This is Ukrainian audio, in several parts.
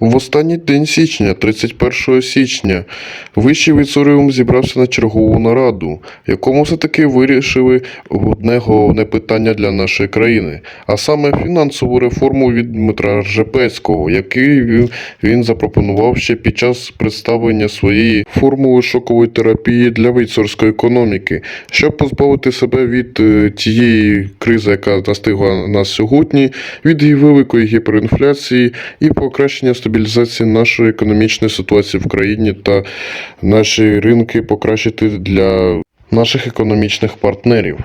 В останній день січня, 31 січня, Вищий Віцоріум зібрався на чергову нараду, якому все-таки вирішили одне головне питання для нашої країни, а саме фінансову реформу від Дмитра Ржепецького, який він, запропонував ще під час представлення своєї формули шокової терапії для вейцорської економіки, щоб позбавити себе від е, тієї кризи, яка настигла нас сьогодні, від її великої гіперінфляції і покращення стабілізації нашої економічної ситуації в країні та наші ринки покращити для наших економічних партнерів.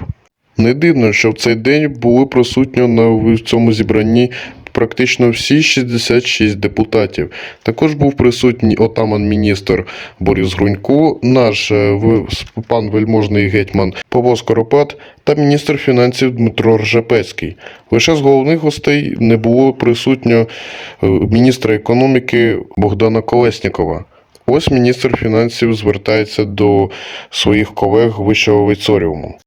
Не дивно, що в цей день були присутні на цьому зібранні практично всі 66 депутатів. Також був присутній отаман-міністр Борис Грунько, наш е, пан вельможний гетьман Павло Скоропад та міністр фінансів Дмитро Ржепецький. Лише з головних гостей не було присутньо е, міністра економіки Богдана Колеснікова. Ось міністр фінансів звертається до своїх колег вищого вейцоріуму.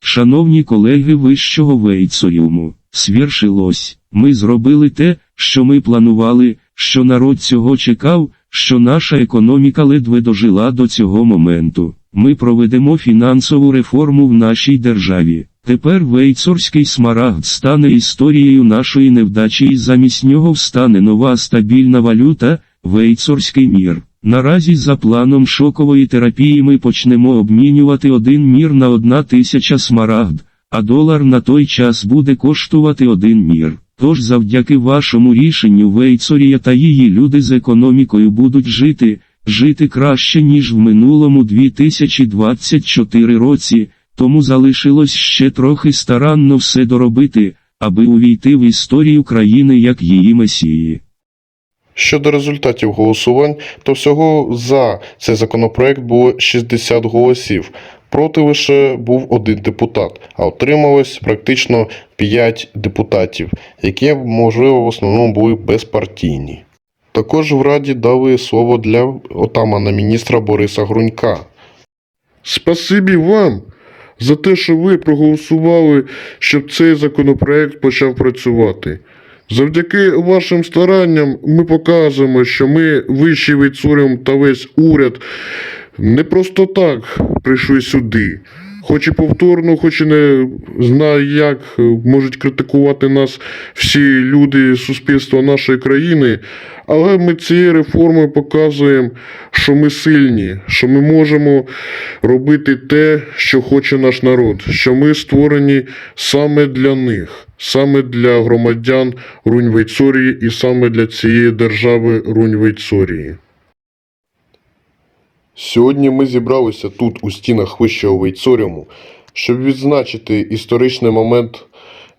Шановні колеги Вищого Вейцоріуму, свіршилось. Ми зробили те, що ми планували, що народ цього чекав, що наша економіка ледве дожила до цього моменту. Ми проведемо фінансову реформу в нашій державі. Тепер вейцорський смарагд стане історією нашої невдачі і замість нього встане нова стабільна валюта – вейцорський мір. Наразі за планом шокової терапії ми почнемо обмінювати один мір на одна тисяча смарагд, а долар на той час буде коштувати один мір. Тож завдяки вашому рішенню Вейцорія та її люди з економікою будуть жити, жити краще ніж в минулому 2024 році, тому залишилось ще трохи старанно все доробити, аби увійти в історію країни як її месії. Щодо результатів голосувань, то всього за цей законопроект було 60 голосів. Проти лише був один депутат, а отрималось практично 5 депутатів, які, можливо, в основному були безпартійні. Також в Раді дали слово для отамана міністра Бориса Грунька. Спасибі вам за те, що ви проголосували, щоб цей законопроект почав працювати. Завдяки вашим старанням ми показуємо, що ми вищий вицурям та весь уряд не просто так прийшли сюди. Хоч і повторно, хоч і не знаю, як е, можуть критикувати нас всі люди суспільства нашої країни, але ми цією реформою показуємо, що ми сильні, що ми можемо робити те, що хоче наш народ, що ми створені саме для них, саме для громадян Рунь-Вейцорії і саме для цієї держави Рунь-Вейцорії. Сьогодні ми зібралися тут, у стінах Вищого Вейцоріуму, щоб відзначити історичний момент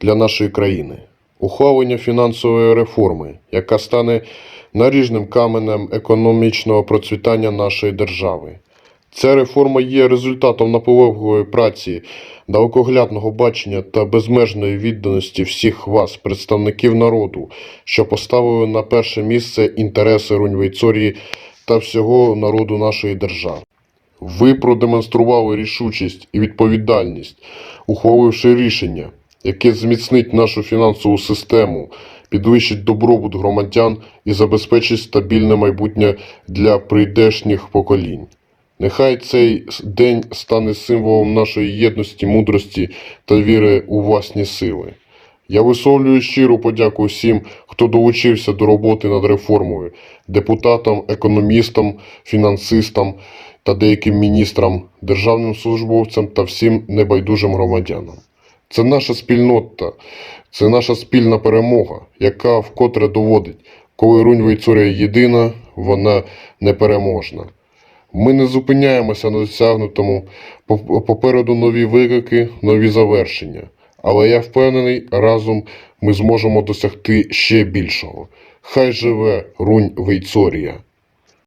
для нашої країни ухвалення фінансової реформи, яка стане наріжним каменем економічного процвітання нашої держави. Ця реформа є результатом наполегливої праці, далекоглядного бачення та безмежної відданості всіх вас, представників народу, що поставили на перше місце інтереси Рунь-Вейцорії та всього народу нашої держави. Ви продемонстрували рішучість і відповідальність, ухваливши рішення, яке зміцнить нашу фінансову систему, підвищить добробут громадян і забезпечить стабільне майбутнє для прийдешніх поколінь. Нехай цей день стане символом нашої єдності, мудрості та віри у власні сили. Я висловлюю щиру подяку всім, хто долучився до роботи над реформою, депутатам, економістам, фінансистам та деяким міністрам, державним службовцям та всім небайдужим громадянам. Це наша спільнота, це наша спільна перемога, яка вкотре доводить, коли Рунь Вейцорія єдина, вона непереможна. Ми не зупиняємося на досягнутому, попереду нові виклики, нові завершення. Але я впевнений, разом ми зможемо досягти ще більшого. Хай живе Рунь Вейцорія!